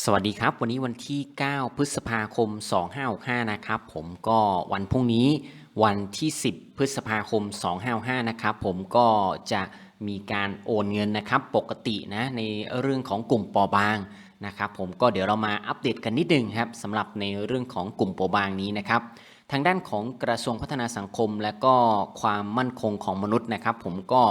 สวัสดีครับ วันนี้วันที่ 9 พฤษภาคม 2565 นะครับ ผมก็วันพรุ่งนี้วันที่ 10 พฤษภาคม 2565 นะครับ ผมก็จะมีการโอนเงินนะครับปกตินะในเรื่องของกลุ่มปอบางนะครับ ผมก็เดี๋ยวเรามาอัปเดตกันนิดนึงครับสำหรับในเรื่องของกลุ่มปอบางนี้นะครับ ทางด้านของกระทรวงพัฒนาสังคม และก็ความมั่นคงของมนุษย์นะครับ ผมก็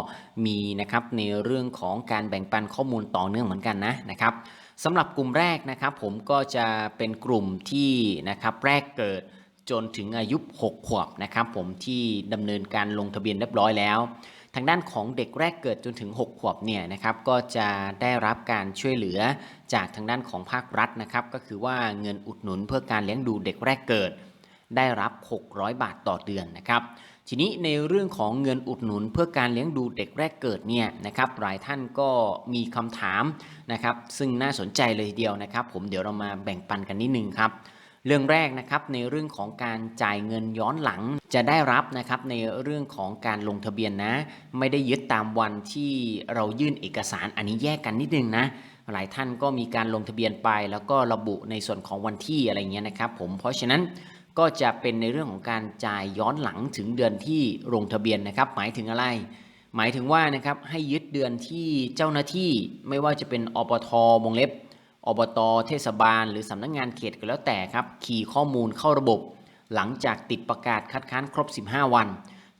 มีนะครับในเรื่องของการแบ่งปันข้อมูลต่อเนื่องเหมือนกันนะนะครับ สำหรับกลุ่มแรกนะครับผมก็จะเป็นกลุ่มที่นะครับแรกเกิดจนถึงอายุ 6 ขวบนะครับผมที่ดำเนินการลงทะเบียนเรียบร้อยแล้ว ทางด้านของเด็กแรกเกิดจนถึง 6 ขวบเนี่ยนะครับก็จะได้รับการช่วยเหลือจากทางด้านของภาครัฐนะครับก็คือว่าเงินอุดหนุนเพื่อการเลี้ยงดูเด็กแรกเกิด ได้รับ 600 บาทต่อเดือนนะครับทีนี้ในเรื่องของเงินอุดหนุนเพื่อการเลี้ยงดูเด็กแรกเกิดเนี่ยนะครับหลายท่านก็มีคำถามนะครับซึ่งน่าสนใจเลยทีเดียวนะครับ ผมเดี๋ยวเรามาแบ่งปันกันนิดนึงครับเรื่องแรกนะครับในเรื่องของการจ่ายเงินย้อนหลังจะได้รับนะครับในเรื่องของการลงทะเบียนนะ ไม่ได้ยึดตามวันที่เรายื่นเอกสารอันนี้แยกกันนิดนึงนะหลายท่านก็มีการลงทะเบียนไป แล้วก็ระบุในส่วนของวันที่อะไรเงี้ยนะครับผมเพราะฉะนั้น ก็จะเป็นในเรื่องของการจ่ายย้อนหลังถึงเดือนที่ลงทะเบียนนะครับ หมายถึงอะไร หมายถึงว่านะครับให้ยึดเดือนที่เจ้าหน้าที่ไม่ว่าจะเป็นอปทวงเล็บ อบต เทศบาล หรือสำนักงงานเขตก็แล้วแต่ครับคีย์ข้อมูลเข้าระบบ หลังจากติดประกาศคัดค้านครบ 15 วัน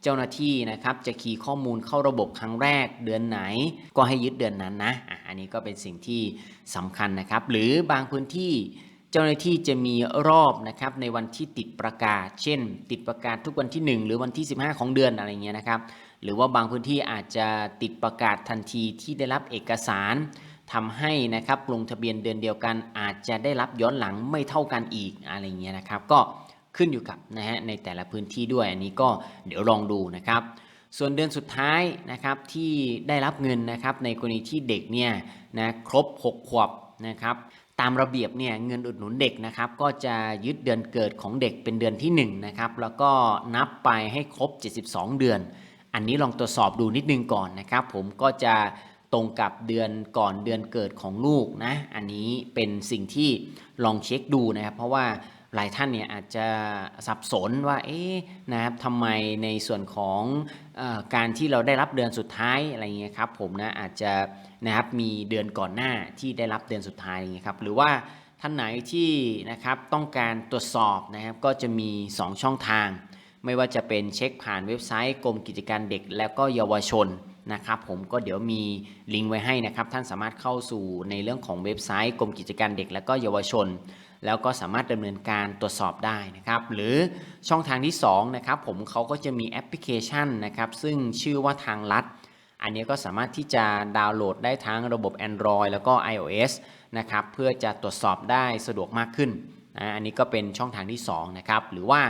เจ้าหน้าที่นะครับจะคีย์ข้อมูลเข้าระบบครั้งแรกเดือนไหน ก็ให้ยึดเดือนนั้นนะอันนี้ก็เป็นสิ่งที่สำคัญนะครับ หรือบางพื้นที่ เจ้าหน้าที่จะมีรอบนะครับในวันที่ติดประกาศ เช่น ติดประกาศทุกวันที่ 1 หรือวันที่ 15 ของเดือนอะไรเงี้ยนะครับ หรือว่าบางพื้นที่อาจจะติดประกาศทันทีที่ได้รับเอกสารทำให้นะครับลงทะเบียนเดือนเดียวกัน อาจจะได้รับย้อนหลังไม่เท่ากันอีกอะไรเงี้ยนะครับ ก็ขึ้นอยู่กับนะฮะในแต่ละพื้นที่ด้วยอันนี้ก็เดี๋ยวลองดูนะครับส่วนเดือนสุดท้ายนะครับที่ได้รับเงินนะครับในกรณีที่เด็กเนี่ยนะครบ 6 ขวบนะครับ ตามระเบียบเนี่ยเงินอุดหนุนเด็กนะครับก็จะยึดเดือนเกิดของเด็กเป็นเดือนที่1นะครับแล้วก็นับไปให้ครบ 72 เดือน อันนี้ลองตรวจสอบดูนิดนึงก่อนนะครับผมก็จะตรงกับเดือนก่อนเดือนเกิดของลูกนะอันนี้เป็นสิ่งที่ลองเช็คดูนะครับเพราะว่า หลายท่านเนี่ยอาจจะสับสนว่าเอ๊ะนะครับทำไมในส่วนของอการที่เราได้รับเดือนสุดท้ายอะไรเงี้ยครับผมนะอาจจะนะครับมีเดือนก่อนหน้าที่ได้รับเดือนสุดท้ายอย่างเงี้ยครับหรือว่าท่านไหนที่นะครับต้องการตรวจสอบนะครับก็จะมี 2 ช่องทาง ไม่ว่าจะเป็นเช็คผ่านเว็บไซต์กรมกิจการเด็ก และก็เยาวชนนะครับผมก็เดี๋ยวมีลิงก์ไว้ให้นะครับท่านสามารถเข้าสู่ในเรื่องของเว็บไซต์กรมกิจการเด็ก และก็เยาวชน แล้วก็สามารถดำเนินการตรวจสอบได้นะครับหรือช่องทางที่2นะครับผมเขาก็จะมีแอปพลิเคชันนะครับซึ่งชื่อว่าทางลัด อันนี้ก็สามารถที่จะดาวน์โหลดได้ทั้งระบบ Android แล้วก็ iOS นะครับเพื่อจะตรวจสอบได้สะดวกมากขึ้นนะอันนี้ก็เป็นช่องทางที่2นะครับหรือว่า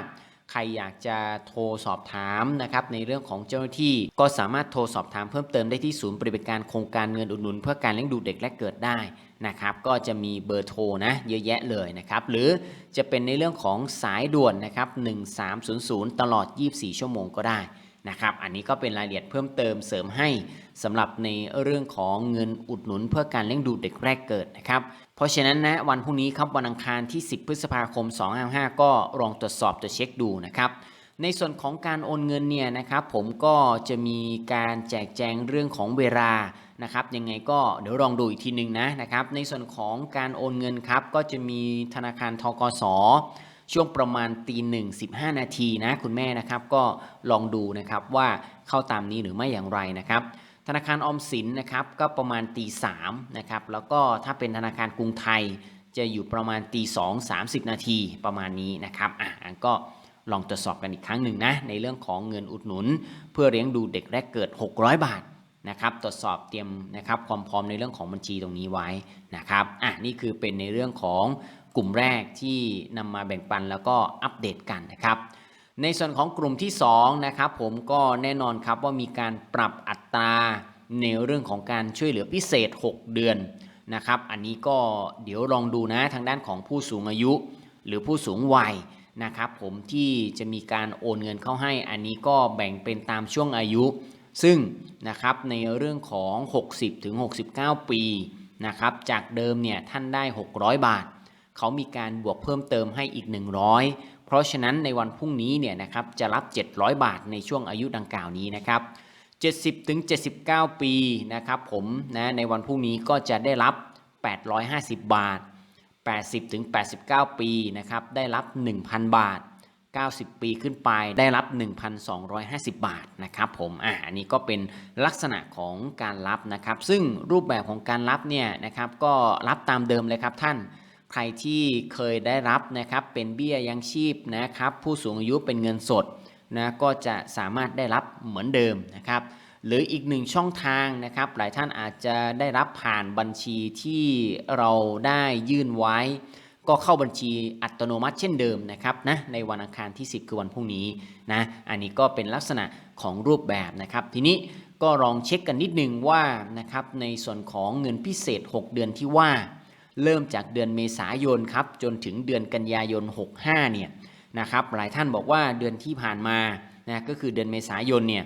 ใครอยากจะโทรสอบถามนะครับในเรื่องของเจ้าหน้าที่ ก็สามารถโทรสอบถามเพิ่มเติมได้ที่ศูนย์ปฏิบัติการโครงการเงินอุดหนุน เพื่อการเลี้ยงดูเด็กและเกิดได้นะครับก็จะมีเบอร์โทรนะเยอะแยะเลยนะครับหรือจะเป็นในเรื่องของสายด่วนนะครับ1300 ตลอด 24 ชั่วโมงก็ได้ นะครับ อันนี้ก็เป็นรายละเอียดเพิ่มเติมเสริมให้สำหรับในเรื่องของเงินอุดหนุนเพื่อการเลี้ยงดูเด็กแรกเกิดนะครับ เพราะฉะนั้นนะวันพรุ่งนี้ครับวันอังคารที่ 10 พฤษภาคม 255 ก็ลองตรวจสอบตรวจเช็คดูนะครับในส่วนของการโอนเงินเนี่ยนะครับผมก็จะมีการแจกแจงเรื่องของเวลานะครับยังไงก็เดี๋ยวลองดูอีกทีหนึ่งนะนะครับในส่วนของการโอนเงินครับก็จะมีธนาคารทกส ช่วงประมาณตีหนึ่งสิบห้านาทีนะคุณแม่นะครับก็ลองดูนะครับว่าเข้าตามนี้หรือไม่อย่างไรนะครับธนาคารออมสินนะครับก็ประมาณตีสามนะครับแล้วก็ถ้าเป็นธนาคารกรุงไทยจะอยู่ประมาณตีสองสามสิบนาทีประมาณนี้นะครับอะอันก็ลองตรวจสอบกันอีกครั้งหนึ่งนะในเรื่องของเงินอุดหนุน เพื่อเลี้ยงดูเด็กแรกเกิด 600 บาทนะครับตรวจสอบเตรียมนะครับความพร้อมในเรื่องของบัญชีตรงนี้ไว้นะครับอะนี่คือเป็นในเรื่องของ กลุ่มแรกที่นำมาแบ่งปันแล้วก็อัปเดตกันนะครับ ในส่วนของกลุ่มที่2นะครับผมก็แน่นอนครับว่ามีการปรับอัตราในเรื่องของการช่วยเหลือพิเศษ 6 เดือนนะครับ อันนี้ก็เดี๋ยวลองดูนะทางด้านของผู้สูงอายุ หรือผู้สูงวัยนะครับ ผมที่จะมีการโอนเงินเข้าให้ อันนี้ก็แบ่งเป็นตามช่วงอายุ ซึ่งนะครับในเรื่องของ 60ถึง69 ปีนะครับจากเดิมเนี่ยท่านได้ 600 บาท เขามีการบวกเพิ่มเติมให้อีก 100 เพราะฉะนั้นในวันพรุ่งนี้เนี่ยนะครับจะรับ 700 บาทในช่วงอายุดังกล่าวนี้นะครับ70ถึง79 ปีนะครับผมนะในวันพรุ่งนี้ก็จะได้รับ 850 บาท 80ถึง89 ปีนะครับได้รับ 1,000 บาท 90 ปีขึ้นไปได้รับ 1,250 บาทนะครับผมอ่าอันนี้ก็เป็นลักษณะของการรับนะครับ ซึ่งรูปแบบของการรับเนี่ยนะครับก็รับตามเดิมเลยครับท่าน ใครที่เคยได้รับนะครับเป็นเบี้ยยังชีพนะครับผู้สูงอายุเป็นเงินสดนะก็จะสามารถได้รับเหมือนเดิมนะครับหรืออีกหนึ่งช่องทางนะครับ หลายท่านอาจจะได้รับผ่านบัญชีที่เราได้ยื่นไว้ ก็เข้าบัญชีอัตโนมัติเช่นเดิมนะครับนะในวันอังคารที่ 10 คือวันพรุ่งนี้นะอันนี้ก็เป็นลักษณะของรูปแบบนะครับ ทีนี้ก็ลองเช็คกันนิดนึงว่านะครับในส่วนของเงินพิเศษ 6 เดือนที่ว่า เริ่มจากเดือนเมษายนครับจนถึงเดือนกันยายน 65 เนี่ยนะครับหลายท่านบอกว่าเดือนที่ผ่านมานะก็คือเดือนเมษายนเนี่ย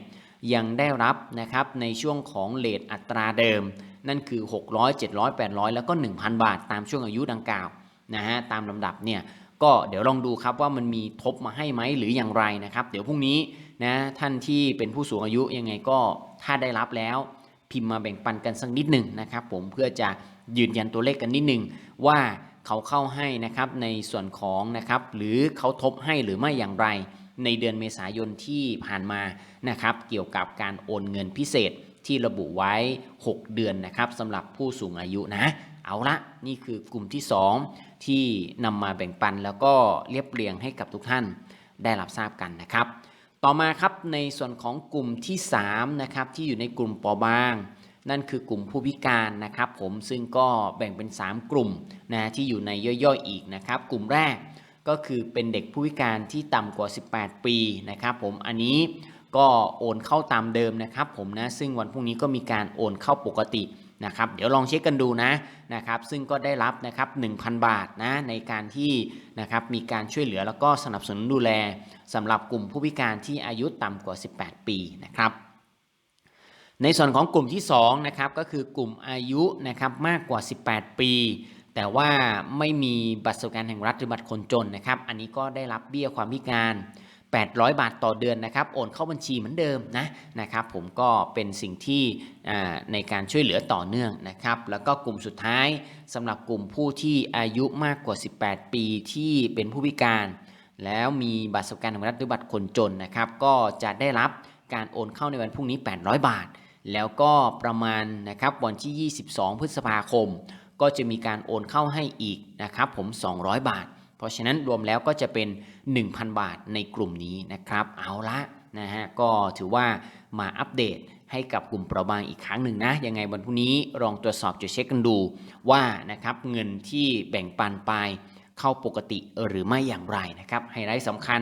ยังได้รับนะครับในช่วงของเลทอัตราเดิม นั่นคือ 600 700 800 แล้วก็ 1,000 บาท ตามช่วงอายุดังกล่าวนะฮะตามลำดับเนี่ยก็เดี๋ยวลองดูครับว่ามันมีทบมาให้ไหมหรืออย่างไรนะครับ เดี๋ยวพรุ่งนี้นะท่านที่เป็นผู้สูงอายุยังไงก็ถ้าได้รับแล้ว พิมพ์มาแบ่งปันกันสักนิดหนึ่งนะครับผมเพื่อจะยืนยันตัวเลขกันนิดหนึ่งว่าเขาเข้าให้นะครับในส่วนของนะครับหรือเขาทบให้หรือไม่อย่างไร ในเดือนเมษายนที่ผ่านมานะครับเกี่ยวกับการโอนเงินพิเศษที่ระบุไว้ 6 เดือนนะครับสำหรับผู้สูงอายุนะ เอาละนี่คือกลุ่มที่ 2 ที่นำมาแบ่งปันแล้วก็เรียบเรียงให้กับทุกท่านได้รับทราบกันนะครับ ต่อมาครับในส่วนของกลุ่มที่3นะครับที่อยู่ในกลุ่มปอบาง นั่นคือกลุ่มผู้พิการนะครับ ผมซึ่งก็แบ่งเป็น 3 กลุ่มนะที่อยู่ในย่อยๆอีกนะครับ กลุ่มแรกก็คือเป็นเด็กผู้พิการที่ต่ำกว่า 18 ปีนะครับ ผมอันนี้ก็โอนเข้าตามเดิมนะครับ ผมนะซึ่งวันพรุ่งนี้ก็มีการโอนเข้าปกติ นะครับเดี๋ยวลองเช็คกันดูนะนะครับซึ่งก็ได้รับนะครับ1,000 บาทนะในการที่นะครับมีการช่วยเหลือแล้วก็สนับสนุนดูแลสำหรับกลุ่มผู้พิการที่อายุต่ำกว่า 18 ปีนะครับในส่วนของกลุ่มที่2นะครับก็คือกลุ่มอายุนะครับมากกว่า 18 ปี แต่ว่าไม่มีบัตรสวัสดิการแห่งรัฐหรือบัตรคนจนนะครับอันนี้ก็ได้รับเบี้ยความพิการ 800 บาทต่อเดือนนะครับโอนเข้าบัญชีเหมือนเดิมนะนะครับ ผมก็เป็นสิ่งที่ในการช่วยเหลือต่อเนื่องนะครับ แล้วก็กลุ่มสุดท้ายสำหรับกลุ่มผู้ที่อายุมากกว่า 18 ปีที่เป็นผู้พิการ แล้วมีบัตรสวัสดิการแห่งรัฐหรือบัตรคนจนนะครับ ก็จะได้รับการโอนเข้าในวันพรุ่งนี้ 800 บาท แล้วก็ประมาณนะครับวันที่ 22 พฤษภาคม ก็จะมีการโอนเข้าให้อีกนะครับผม 200 บาท เพราะฉะนั้นรวมแล้วก็จะเป็น 1,000 บาทในกลุ่มนี้นะครับ เอาละนะฮะก็ถือว่ามาอัปเดตให้กับกลุ่มเปราะบางอีกครั้งหนึ่งนะ ยังไงวันพรุ่งนี้ลองตรวจสอบจุดเช็คกันดูว่านะครับเงินที่แบ่งปันไปเข้าปกติหรือไม่อย่างไรนะครับไฮไลท์สำคัญ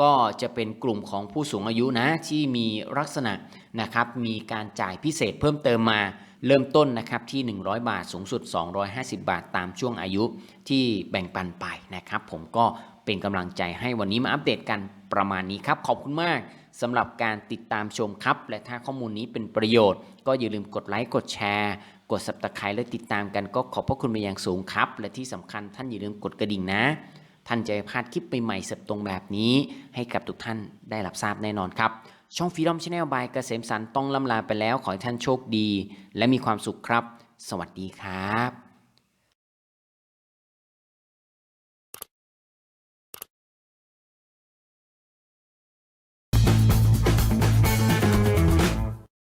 ก็จะเป็นกลุ่มของผู้สูงอายุนะที่มีลักษณะนะครับมีการจ่ายพิเศษเพิ่มเติมมา เริ่มต้นนะครับที่ 100 บาทสูงสุด 250 บาทตามช่วงอายุที่แบ่งปันไปนะครับ ผมก็เป็นกำลังใจให้วันนี้มาอัปเดตกันประมาณนี้ครับ ขอบคุณมากสำหรับการติดตามชมครับ และถ้าข้อมูลนี้เป็นประโยชน์ ก็อย่าลืมกดไลค์กดแชร์ กด subscribe และติดตามกันก็ขอบพระคุณเป็นอย่างสูงครับ และที่สำคัญท่านอย่าลืมกดกระดิ่งนะ ท่านจะพลาดคลิปใหม่ๆสดตรงแบบนี้ ให้กับทุกท่านได้รับทราบแน่นอนครับ ช่องฟรีดอมชาแนลบายเกษมสันต์ต้องล่ำลาไปแล้ว ขอให้ท่านโชคดี และมีความสุขครับ สวัสดีครับ